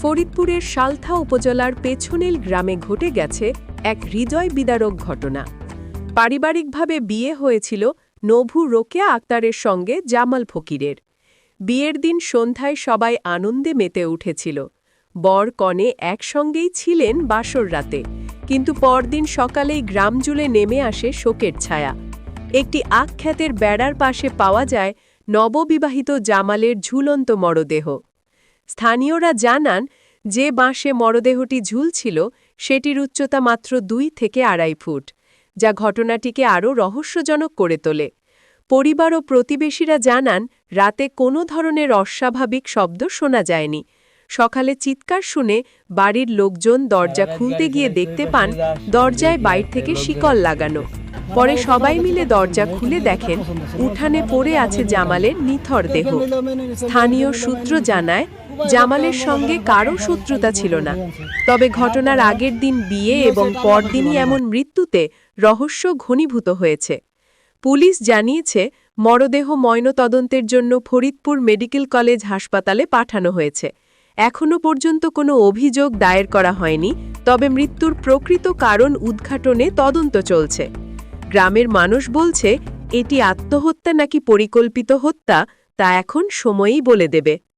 ফরিদপুরের সালথা উপজেলার পেছনেল গ্রামে ঘটে গেছে এক হৃদয় বিদারক ঘটনা। পারিবারিকভাবে বিয়ে হয়েছিল নভু রোকেয়া আক্তারের সঙ্গে জামাল ফকিরের। বিয়ের দিন সন্ধ্যায় সবাই আনন্দে মেতে উঠেছিল। বর কনে একসঙ্গেই ছিলেন বাসর রাতে, কিন্তু পরদিন সকালেই গ্রাম জুড়ে নেমে আসে শোকের ছায়া। একটি আখ্যাতের বেড়ার পাশে পাওয়া যায় নববিবাহিত জামালের ঝুলন্ত মরদেহ। স্থানীয়রা জানান যে বাঁশে মরদেহটি ঝুলছিল সেটির উচ্চতা মাত্র দুই থেকে আড়াই ফুট যা ঘটনাটিকে আরও রহস্যজনক করে তোলে। পরিবার ও প্রতিবেশীরা জানান রাতে কোনো ধরনের অস্বাভাবিক শব্দ শোনা যায়নি। সকালে চিৎকার শুনে বাড়ির লোকজন দরজা খুলতে গিয়ে দেখতে পান দরজায় বাইর থেকে শিকল লাগানো। পরে সবাই মিলে দরজা খুলে দেখেন উঠানে পড়ে আছে জামালের নিথর দেহ। স্থানীয় সূত্র জানায় জামালের সঙ্গে কারও শত্রুতা ছিল না। তবে ঘটনার আগের দিন বিয়ে এবং পরদিনই এমন মৃত্যুতে রহস্য ঘনীভূত হয়েছে। পুলিশ জানিয়েছে, মরদেহ ময়নতদন্তের জন্য ফরিদপুর মেডিকেল কলেজ হাসপাতালে পাঠানো হয়েছে। এখনও পর্যন্ত কোনো অভিযোগ দায়ের করা হয়নি, তবে মৃত্যুর প্রকৃত কারণ উদ্ঘাটনে তদন্ত চলছে। গ্রামের মানুষ বলছে, এটি আত্মহত্যা নাকি পরিকল্পিত হত্যা, তা এখন সময়ই বলে দেবে।